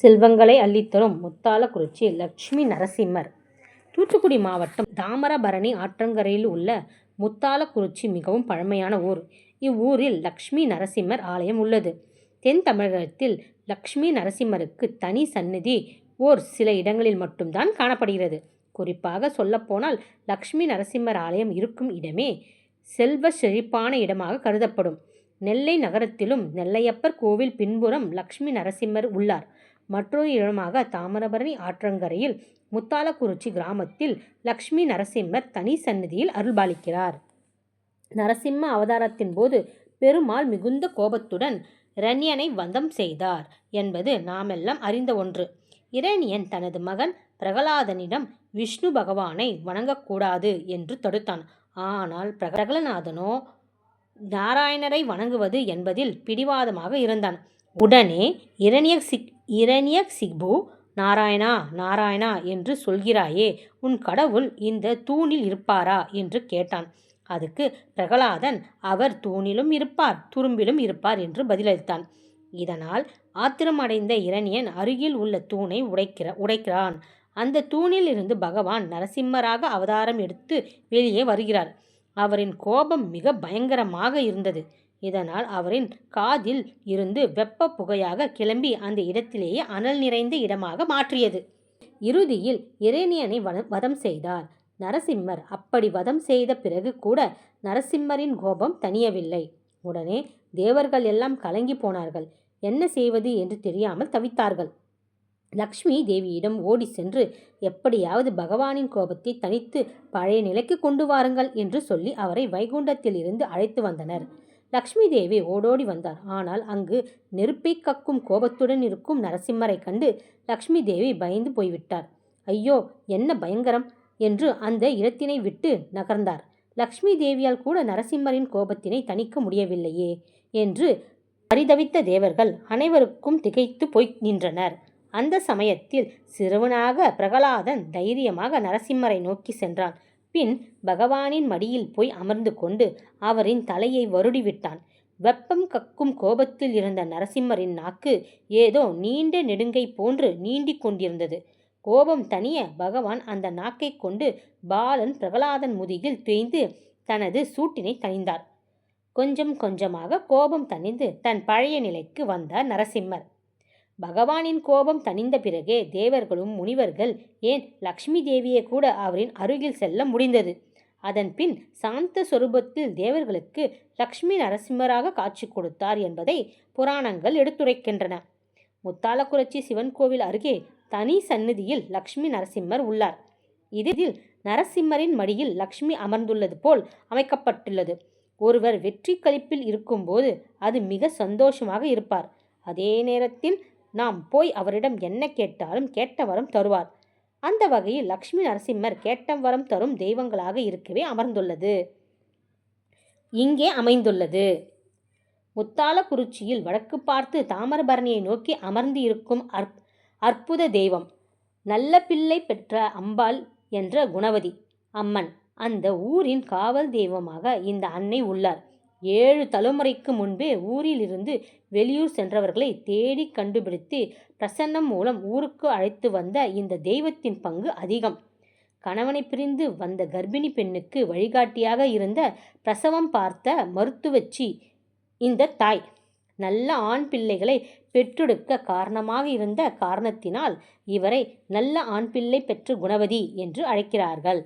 செல்வங்களை அள்ளித்தரும் முத்தாலக்குறிச்சி லட்சுமி நரசிம்மர். தூத்துக்குடி மாவட்டம் தாமரபரணி ஆற்றங்கரையில் உள்ள முத்தாலக்குறிச்சி மிகவும் பழமையான ஊர். இவ்வூரில் லக்ஷ்மி நரசிம்மர் ஆலயம் உள்ளது. தென் தமிழகத்தில் லக்ஷ்மி நரசிம்மருக்கு தனி சந்நிதி ஓர் சில இடங்களில் மட்டும்தான் காணப்படுகிறது. குறிப்பாக சொல்லப்போனால் லக்ஷ்மி நரசிம்மர் ஆலயம் இருக்கும் இடமே செல்வ செழிப்பான இடமாக கருதப்படும். நெல்லை நகரத்திலும் நெல்லையப்பர் கோவில் பின்புறம் லக்ஷ்மி நரசிம்மர் உள்ளார். மற்றொரு இடமாக தாமிரபரணி ஆற்றங்கரையில் முத்தாலக்குறிச்சி கிராமத்தில் லக்ஷ்மி நரசிம்மர் தனி சந்நிதியில் அருள்பாலிக்கிறார். நரசிம்ம அவதாரத்தின் போது பெருமாள் மிகுந்த கோபத்துடன் இரணியனை வந்தம் செய்தார் என்பது நாமெல்லாம் அறிந்த ஒன்று. இரணியன் தனது மகன் பிரகலாதனிடம் விஷ்ணு பகவானை வணங்கக்கூடாது என்று தடுத்தான். ஆனால் பிரகலநாதனோ நாராயணரை வணங்குவது என்பதில் பிடிவாதமாக இருந்தான். உடனே இரணியசிக் இரணியசிபு நாராயணா நாராயணா என்று சொல்கிறாயே உன் கடவுள் இந்த தூணில் இருப்பாரா? என்று கேட்டான். அதுக்கு பிரகலாதன் அவர் தூணிலும் இருப்பார் துரும்பிலும் இருப்பார் என்று பதிலளித்தான். இதனால் ஆத்திரமடைந்த இரணியன் அருகில் உள்ள தூணை உடைக்கிற உடைக்கிறான். அந்த தூணில் இருந்து பகவான் நரசிம்மராக அவதாரம் எடுத்து வெளியே வருகிறார். அவரின் கோபம் மிக பயங்கரமாக இருந்தது. இதனால் அவரின் காதில் இருந்து வெப்ப புகையாக கிளம்பி அந்த இடத்திலேயே அனல் நிறைந்த இடமாக மாற்றியது. இறுதியில் இரேனியனை வதம் செய்தார். நரசிம்மர் அப்படி வதம் செய்த பிறகு கூட நரசிம்மரின் கோபம் தணியவில்லை. உடனே தேவர்கள் எல்லாம் கலங்கி போனார்கள். என்ன செய்வது என்று தெரியாமல் தவித்தார்கள். லக்ஷ்மி தேவியிடம் ஓடி சென்று எப்படியாவது பகவானின் கோபத்தை தனித்து பழைய நிலைக்கு கொண்டு வாருங்கள் என்று சொல்லி அவரை வைகுண்டத்தில் இருந்து அழைத்து வந்தனர். லக்ஷ்மி தேவி ஓடோடி வந்தார். ஆனால் அங்கு நெருப்பை கக்கும் கோபத்துடன் இருக்கும் நரசிம்மரை கண்டு லக்ஷ்மி தேவி பயந்து போய்விட்டார். ஐயோ என்ன பயங்கரம் என்று அந்த இடத்தினை விட்டு நகர்ந்தார். லக்ஷ்மி தேவியால் கூட நரசிம்மரின் கோபத்தினை தணிக்க முடியவில்லையே என்று பரிதவித்த தேவர்கள் அனைவருக்கும் திகைத்து போய் நின்றனர். அந்த சமயத்தில் சிறுவனாக பிரகலாதன் தைரியமாக நரசிம்மரை நோக்கி சென்றான். பின் பகவானின் மடியில் போய் அமர்ந்து கொண்டு அவரின் தலையை வருடிவிட்டான். வெப்பம் கக்கும் கோபத்தில் இருந்த நரசிம்மரின் நாக்கு ஏதோ நீண்ட நெடுங்கை போன்று நீண்டிக் கொண்டிருந்தது. கோபம் தனிய பகவான் அந்த நாக்கை கொண்டு பாலன் பிரகலாதன் முதுகில் தேய்ந்து தனது சூட்டினை தணிந்தார். கொஞ்சம் கொஞ்சமாக கோபம் தணிந்து தன் பழைய நிலைக்கு வந்தார் நரசிம்மர். பகவானின் கோபம் தணிந்த பிறகே தேவர்களும் முனிவர்கள் ஏன் லக்ஷ்மி தேவியை கூட அவரின் அருகில் செல்ல முடிந்தது? அதன் பின் சாந்த சொரூபத்தில் தேவர்களுக்கு லக்ஷ்மி நரசிம்மராக காட்சி கொடுத்தார் என்பதை புராணங்கள் எடுத்துரைக்கின்றன. முத்தாலக்குறிச்சி சிவன் கோவில் அருகே தனி சந்நிதியில் லக்ஷ்மி நரசிம்மர் உள்ளார். இதில் நரசிம்மரின் மடியில் லக்ஷ்மி அமர்ந்துள்ளது போல் அமைக்கப்பட்டுள்ளது. ஒருவர் வெற்றி கழிப்பில் இருக்கும்போது அது மிக சந்தோஷமாக இருப்பார். அதே நேரத்தில் நாம் போய் அவரிடம் என்ன கேட்டாலும் கேட்ட வரம் தருவார். அந்த வகையில் லக்ஷ்மி நரசிம்மர் கேட்ட வரம் தரும் தெய்வங்களாக இருக்கவே அமர்ந்துள்ளது. இங்கே அமைந்துள்ளது. முத்தாலக்குறிச்சியில் வடக்கு பார்த்து தாமரபரணியை நோக்கி அமர்ந்து இருக்கும் அற் அற்புத தெய்வம் நல்ல பிள்ளை பெற்ற அம்பாள் என்ற குணவதி அம்மன். அந்த ஊரின் காவல் தெய்வமாக இந்த அன்னை உள்ளார். ஏழு தலைமுறைக்கு முன்பே ஊரிலிருந்து வெளியூர் சென்றவர்களை தேடி கண்டுபிடித்து பிரசன்னம் மூலம் ஊருக்கு அழைத்து வந்த இந்த தெய்வத்தின் பங்கு அதிகம். கணவனை பிரிந்து வந்த கர்ப்பிணி பெண்ணுக்கு வழிகாட்டியாக இருந்த பிரசவம் பார்த்த மருத்துவச்சி இந்த தாய். நல்ல ஆண் பிள்ளைகளை பெற்றெடுக்க காரணமாக இருந்த காரணத்தினால் இவரை நல்ல ஆண் பிள்ளை பெற்ற குணவதி என்று அழைக்கிறார்கள்.